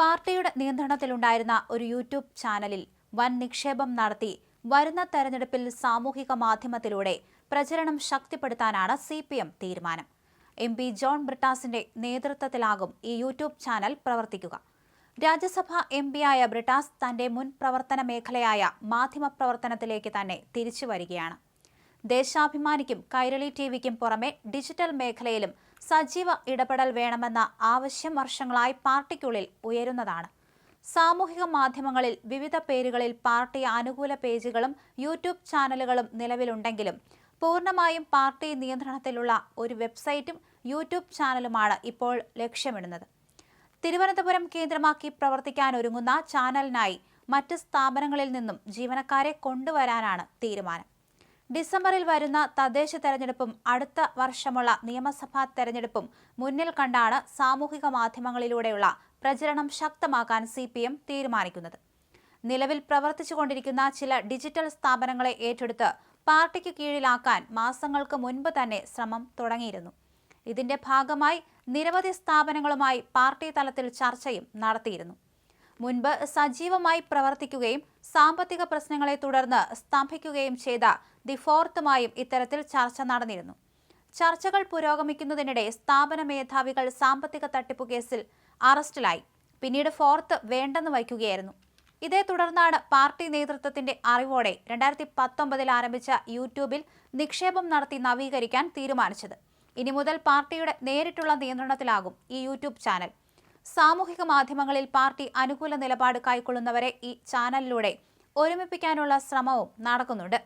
പാർട്ടിയുടെ നിയന്ത്രണത്തിലുണ്ടായിരുന്ന ഒരു യൂട്യൂബ് ചാനലിൽ വൻ നിക്ഷേപം നടത്തി വരുന്ന തെരഞ്ഞെടുപ്പിൽ സാമൂഹിക മാധ്യമത്തിലൂടെ പ്രചരണം ശക്തിപ്പെടുത്താനാണ് സി പി എം തീരുമാനം. എം പി ജോൺ ബ്രിട്ടാസിന്റെ നേതൃത്വത്തിലാകും ഈ യൂട്യൂബ് ചാനൽ പ്രവർത്തിക്കുക. രാജ്യസഭ എം പിയായ ബ്രിട്ടാസ് തന്റെ മുൻ പ്രവർത്തന മേഖലയായ മാധ്യമപ്രവർത്തനത്തിലേക്ക് തന്നെ തിരിച്ചു വരികയാണ്. ദേശാഭിമാനിക്കും കൈരളി ടിവിക്കും പുറമെ ഡിജിറ്റൽ മേഖലയിലും സജീവ ഇടപെടൽ വേണമെന്ന ആവശ്യം വർഷങ്ങളായി പാർട്ടിക്കുള്ളിൽ ഉയരുന്നതാണ്. സാമൂഹിക മാധ്യമങ്ങളിൽ വിവിധ പേരുകളിൽ പാർട്ടി അനുകൂല പേജുകളും യൂട്യൂബ് ചാനലുകളും നിലവിലുണ്ടെങ്കിലും പൂർണമായും പാർട്ടി നിയന്ത്രണത്തിലുള്ള ഒരു വെബ്സൈറ്റും യൂട്യൂബ് ചാനലുമാണ് ഇപ്പോൾ ലക്ഷ്യമിടുന്നത്. തിരുവനന്തപുരം കേന്ദ്രമാക്കി പ്രവർത്തിക്കാൻ ഒരുങ്ങുന്ന ചാനലിനായി മറ്റ് സ്ഥാപനങ്ങളിൽ നിന്നും ജീവനക്കാരെ കൊണ്ടുവരാനാണ് തീരുമാനം. ഡിസംബറിൽ വരുന്ന തദ്ദേശ തെരഞ്ഞെടുപ്പും അടുത്ത വർഷമുള്ള നിയമസഭാ തെരഞ്ഞെടുപ്പും മുന്നിൽ കണ്ടാണ് സാമൂഹിക മാധ്യമങ്ങളിലൂടെയുള്ള പ്രചരണം ശക്തമാക്കാൻ സി പി എം തീരുമാനിക്കുന്നത്. നിലവിൽ പ്രവർത്തിച്ചുകൊണ്ടിരിക്കുന്ന ചില ഡിജിറ്റൽ സ്ഥാപനങ്ങളെ ഏറ്റെടുത്ത് പാർട്ടിക്ക് കീഴിലാക്കാൻ മാസങ്ങൾക്ക് മുൻപ് തന്നെ ശ്രമം തുടങ്ങിയിരുന്നു. ഇതിന്റെ ഭാഗമായി നിരവധി സ്ഥാപനങ്ങളുമായി പാർട്ടി തലത്തിൽ ചർച്ചയും നടത്തിയിരുന്നു. മുൻപ് സജീവമായി പ്രവർത്തിക്കുകയും സാമ്പത്തിക പ്രശ്നങ്ങളെ തുടർന്ന് സ്തംഭിക്കുകയും ചെയ്ത ദി ഫോർത്തുമായും ഇത്തരത്തിൽ ചർച്ച നടന്നിരുന്നു. ചർച്ചകൾ പുരോഗമിക്കുന്നതിനിടെ സ്ഥാപന മേധാവികൾ സാമ്പത്തിക തട്ടിപ്പ് കേസിൽ അറസ്റ്റിലായി. പിന്നീട് ഫോർത്ത് വേണ്ടെന്ന് വയ്ക്കുകയായിരുന്നു. ഇതേ തുടർന്നാണ് പാർട്ടി നേതൃത്വത്തിന്റെ അറിവോടെ രണ്ടായിരത്തി പത്തൊമ്പതിൽ ആരംഭിച്ച യൂട്യൂബിൽ നിക്ഷേപം നടത്തി നവീകരിക്കാൻ തീരുമാനിച്ചത്. ഇനി മുതൽ പാർട്ടിയുടെ നേരിട്ടുള്ള നിയന്ത്രണത്തിലാകും ഈ യൂട്യൂബ് ചാനൽ. സാമൂഹിക മാധ്യമങ്ങളിൽ പാർട്ടി അനുകൂല നിലപാട് കൈക്കൊള്ളുന്നവരെ ഈ ചാനലിലൂടെ ഒരുമിപ്പിക്കാനുള്ള ശ്രമവും നടക്കുന്നുണ്ട്.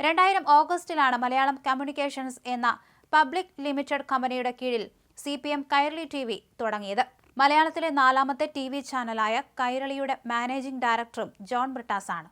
രണ്ടായിരം ഓഗസ്റ്റിലാണ് മലയാളം കമ്മ്യൂണിക്കേഷൻസ് എന്ന പബ്ലിക് ലിമിറ്റഡ് കമ്പനിയുടെ കീഴിൽ C P M Kairali T V തുടങ്ങിയത്. മലയാളത്തിലെ നാലാമത്തെ ടി വി ചാനലായ കൈരളിയുടെ മാനേജിംഗ് ഡയറക്ടറും ജോൺ ബ്രിട്ടാസ് ആണ്